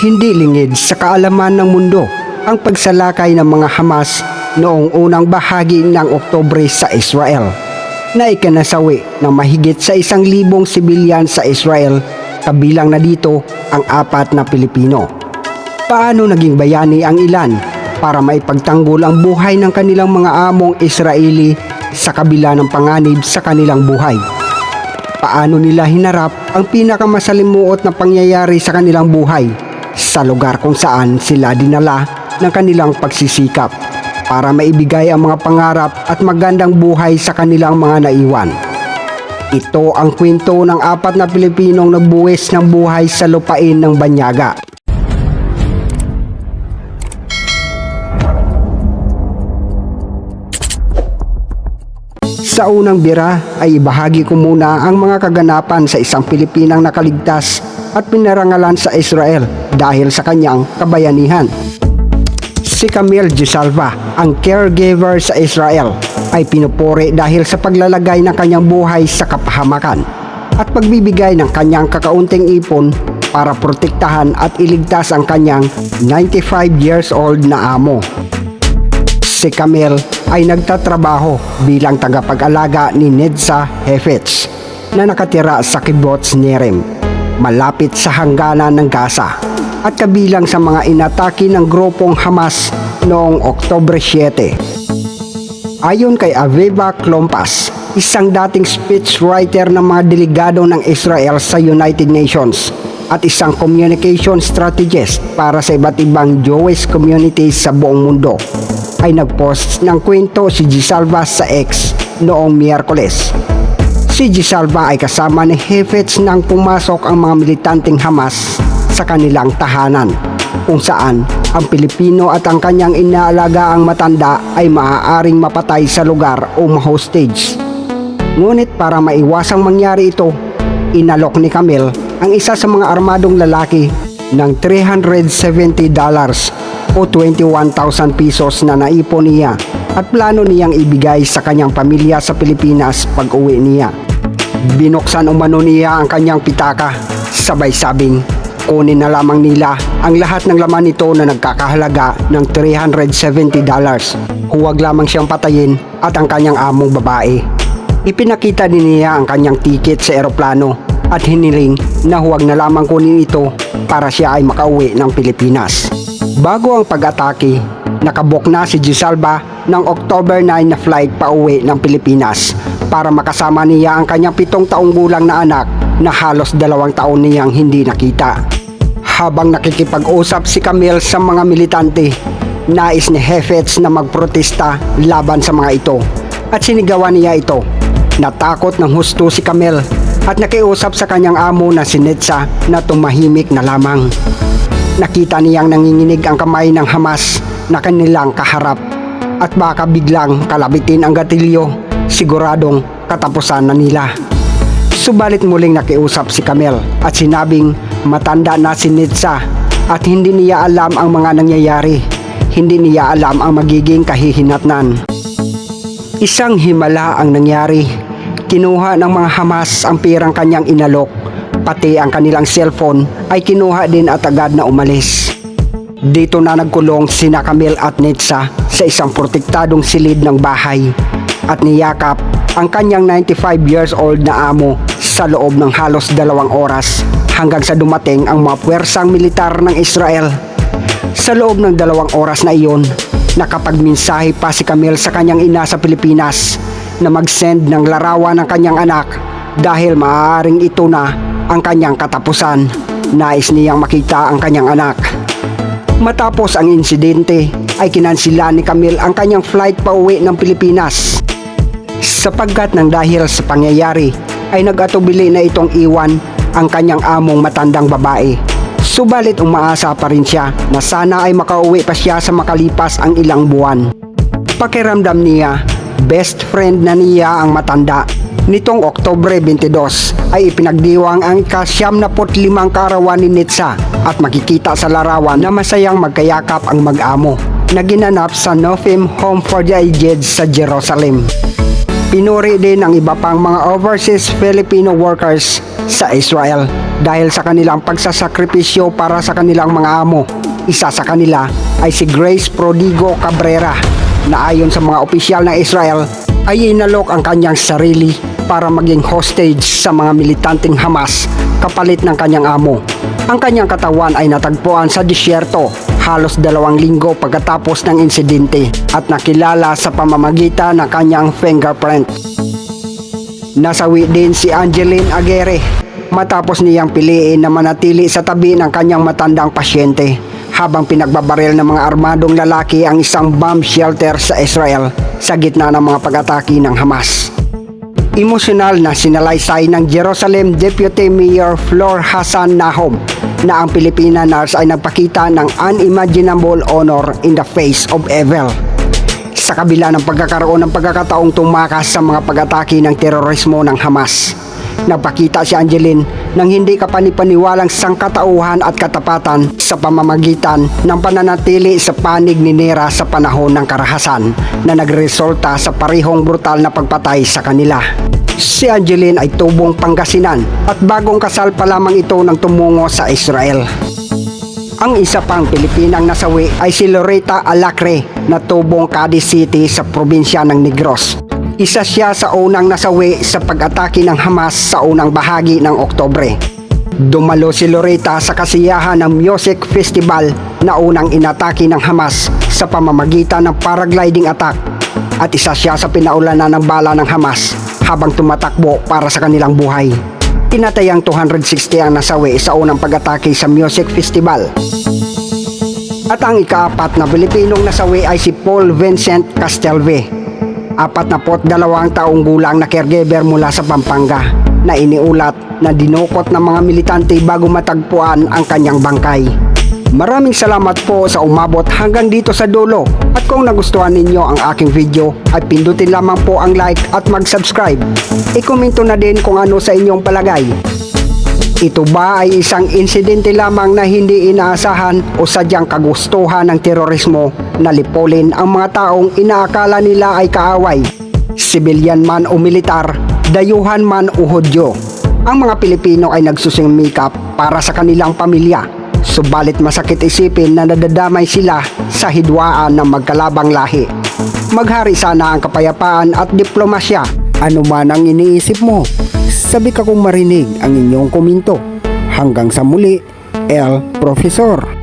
Hindi lingid sa kaalaman ng mundo ang pagsalakay ng mga Hamas noong unang bahagi ng Oktobre sa Israel na ikanasawi ng mahigit sa isang libong sibilyan sa Israel kabilang na dito ang apat na Pilipino. Paano naging bayani ang ilan para maipagtanggol ang buhay ng kanilang mga among Israeli sa kabila ng panganib sa kanilang buhay? Paano nila hinarap ang pinakamasalimuot na pangyayari sa kanilang buhay sa lugar kung saan sila dinala ng kanilang pagsisikap para maibigay ang mga pangarap at magandang buhay sa kanilang mga naiwan. Ito ang kwento ng apat na Pilipinong nagbuwis ng buhay sa lupain ng Banyaga. Sa unang bira ay ibahagi ko muna ang mga kaganapan sa isang Pilipinang nakaligtas at pinarangalan sa Israel dahil sa kanyang kabayanihan. Si Camille Gisalva, ang caregiver sa Israel, ay pinupuri dahil sa paglalagay ng kanyang buhay sa kapahamakan at pagbibigay ng kanyang kakaunting ipon para protektahan at iligtas ang kanyang 95 years old na amo. Si Camille ay nagtatrabaho bilang tagapag-alaga ni Nedsa Hefetz na nakatira sa kibbutz Nerem, malapit sa hangganan ng Gaza at kabilang sa mga inatake ng grupong Hamas noong Oktobre 7. Ayon kay Aviva Klompas, isang dating speechwriter ng mga delegado ng Israel sa United Nations at isang communication strategist para sa iba't ibang Jewish communities sa buong mundo, ay nagpost ng kwento si Gisalva sa X noong Miyerkules. Si Gisalva ay kasama ni Hefetz nang pumasok ang mga militanteng Hamas sa kanilang tahanan kung saan ang Pilipino at ang kanyang inaalaga ang matanda ay maaaring mapatay sa lugar o ma-hostage. Ngunit para maiwasang mangyari ito, inalok ni Camille ang isa sa mga armadong lalaki ng 370 dollars o 21,000 pesos na naipon niya at plano niyang ibigay sa kanyang pamilya sa Pilipinas pag uwi niya. Binuksan umano niya ang kanyang pitaka, sabay sabing kunin na lamang nila ang lahat ng laman nito na nagkakahalaga ng 370 dollars. Huwag lamang siyang patayin at ang kanyang among babae. Ipinakita din niya ang kanyang ticket sa eroplano at hiniling na huwag na lamang kunin ito para siya ay makauwi ng Pilipinas. Bago ang pag-atake, nakabok na si Gisalba ng October 9 na flight pa uwi ng Pilipinas para makasama niya ang kanyang pitong taong gulang na anak na halos dalawang taon niyang hindi nakita. Habang nakikipag-usap si Camille sa mga militante, nais ni Hefetz na magprotesta laban sa mga ito at sinigawan niya ito. Natakot ng husto si Camille at nakiusap sa kanyang amo na si Netsa na tumahimik na lamang. Nakita niyang nanginginig ang kamay ng Hamas na kanilang kaharap at baka biglang kalabitin ang gatilyo, siguradong katapusan na nila. Subalit muling nakiusap si Camel at sinabing matanda na si Nitsa at hindi niya alam ang mga nangyayari. Hindi niya alam ang magiging kahihinatnan. Isang himala ang nangyari. Kinuha ng mga Hamas ang pirang kanyang inalok. Pati ang kanilang cellphone ay kinuha din at agad na umalis. Dito na nagkulong sina Camille at Netsa sa isang protektadong silid ng bahay at niyakap ang kanyang 95 years old na amo sa loob ng halos dalawang oras hanggang sa dumating ang mga puwersang militar ng Israel. Sa loob ng dalawang oras na iyon, nakapagminsahe pa si Camille sa kanyang ina sa Pilipinas na mag-send ng larawan ng kanyang anak dahil maaaring ito na ang kanyang katapusan. Nais niyang makita ang kanyang anak. Matapos ang insidente ay kinansila ni Camille ang kanyang flight pa uwi ng Pilipinas. Sapagkat nang dahil sa pangyayari ay nag-atubili na itong iwan ang kanyang among matandang babae. Subalit umaasa pa rin siya na sana ay makauwi pa siya sa makalipas ang ilang buwan. Pakiramdam niya, best friend na niya ang matanda. Nitong Oktobre 22 ay ipinagdiwang ang ikasyam na limang karawan ni Nitsa at makikita sa larawan na masayang magkayakap ang mag-amo na ginanap sa Nofim Home for the Aged sa Jerusalem. Pinuri din ang iba pang mga overseas Filipino workers sa Israel dahil sa kanilang pagsasakripisyo para sa kanilang mga amo. Isa sa kanila ay si Grace Prodigo Cabrera na ayon sa mga opisyal ng Israel ay inalok ang kanyang sarili para maging hostage sa mga militanteng Hamas kapalit ng kanyang amo. Ang kanyang katawan ay natagpuan sa disyerto halos dalawang linggo pagkatapos ng insidente at nakilala sa pamamagitan ng kanyang fingerprint. Nasawi din si Angeline Aguirre matapos niyang piliin na manatili sa tabi ng kanyang matandang pasyente habang pinagbabaril ng mga armadong lalaki ang isang bomb shelter sa Israel sa gitna ng mga pag-atake ng Hamas. Emosyonal na sinalaysay ng Jerusalem Deputy Mayor Flor Hassan Nahom na ang Filipina nurse ay nagpakita ng unimaginable honor in the face of evil sa kabila ng pagkakaroon ng pagkakataong tumakas sa mga pag-atake ng terorismo ng Hamas. Nagpakita si Angeline ng hindi kapanipaniwalang sangkatauhan at katapatan sa pamamagitan ng pananatili sa panig ni Nera sa panahon ng karahasan na nagresulta sa parihong brutal na pagpatay sa kanila. Si Angeline ay tubong Pangasinan at bagong kasal pa lamang ito nang tumungo sa Israel. Ang isa pang Pilipinang nasawi ay si Loretta Alacre na tubong Cadiz City sa probinsya ng Negros. Isa siya sa unang nasawi sa pag-atake ng Hamas sa unang bahagi ng Oktobre. Dumalo si Loretta sa kasiyahan ng music festival na unang inatake ng Hamas sa pamamagitan ng paragliding attack at isa siya sa pinaulanan ng bala ng Hamas habang tumatakbo para sa kanilang buhay. Tinatayang 260 ang nasawi sa unang pag-atake sa music festival. At ang ikaapat na Pilipinong nasawi ay si Paul Vincent Castelve. Apat na pot dalawang taong gulang na caregiver mula sa Pampanga na iniulat na dinukot ng mga militante bago matagpuan ang kanyang bangkay. Maraming salamat po sa umabot hanggang dito sa dulo at kung nagustuhan ninyo ang aking video ay pindutin lamang po ang like at mag-subscribe. I-komento na din kung ano sa inyong palagay. Ito ba ay isang insidente lamang na hindi inaasahan o sadyang kagustuhan ng terorismo na lipolin ang mga taong inaakala nila ay kaaway? Sibilyan man o militar, dayuhan man o hudyo. Ang mga Pilipino ay nagsusumikap para sa kanilang pamilya. Subalit masakit isipin na nadadamay sila sa hidwaan ng magkalabang lahi. Maghari sana ang kapayapaan at diplomasya. Ano man ang iniisip mo, sabi ka kong marinig ang inyong komento. Hanggang sa muli, El Profesor.